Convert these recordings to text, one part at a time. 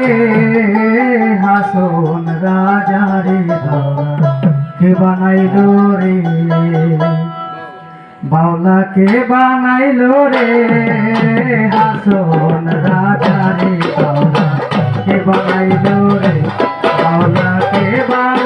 রে হাসন রাজা রে কে বানাইল রে। বাউলা কে বানাইল রে, হাসন রাজা কে বানাইল রে। বাউলা কে বানাইলো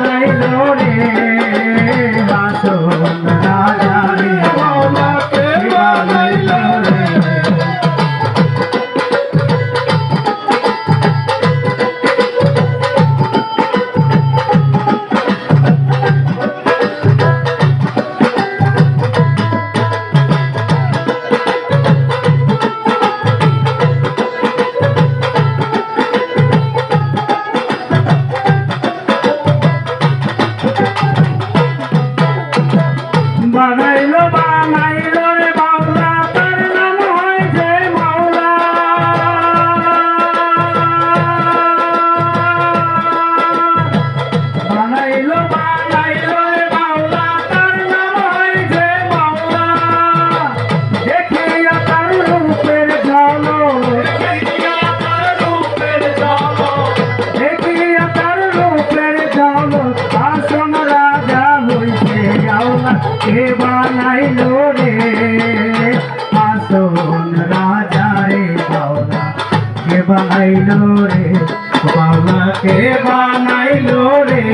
কে বানাইলো রে। আসন রাজা বানাইলো রে বাউলা কে বানাইলো রে।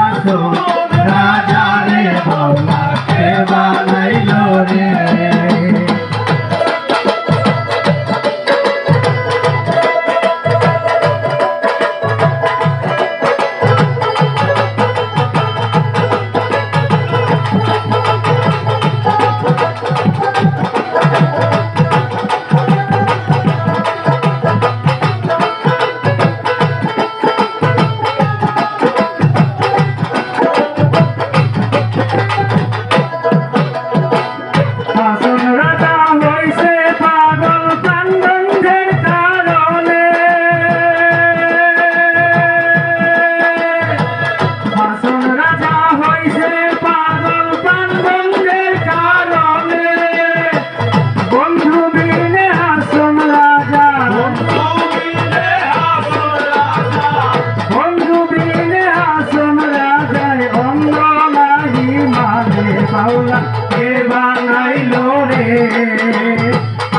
আসন রাজা রে বাউলা কে বানাইলো রে। পাওলা কে বানাইলো রে?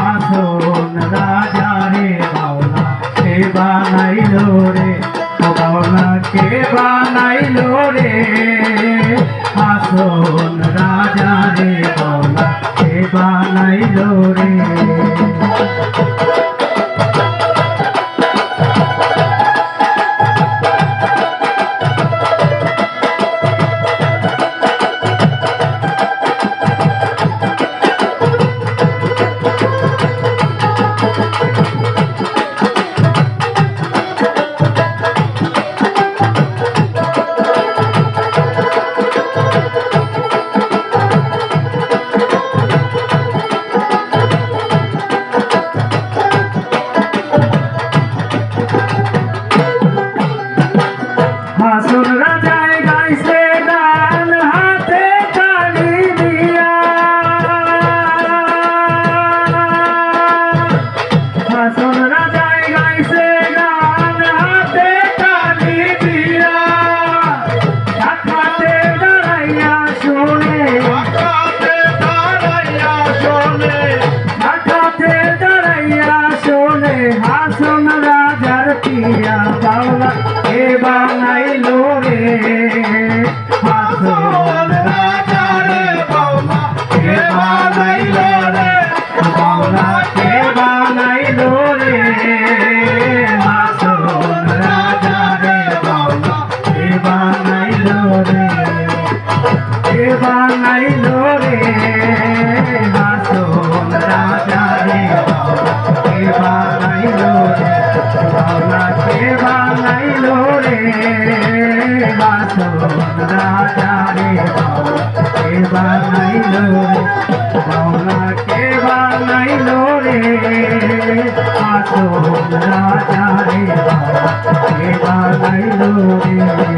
আসন রাজা রে বাউলা কে বানাইলো রে? বাউলা কে বানাইলো রে? আসন রাজা রে বাউলা কে বানাইলো রে? হাসন রাজা রে বাউলা কে বানাইলো রে বাউলা কে বানাইলো রে হাসন রাজা রে বাউলা কে বানাইলো রে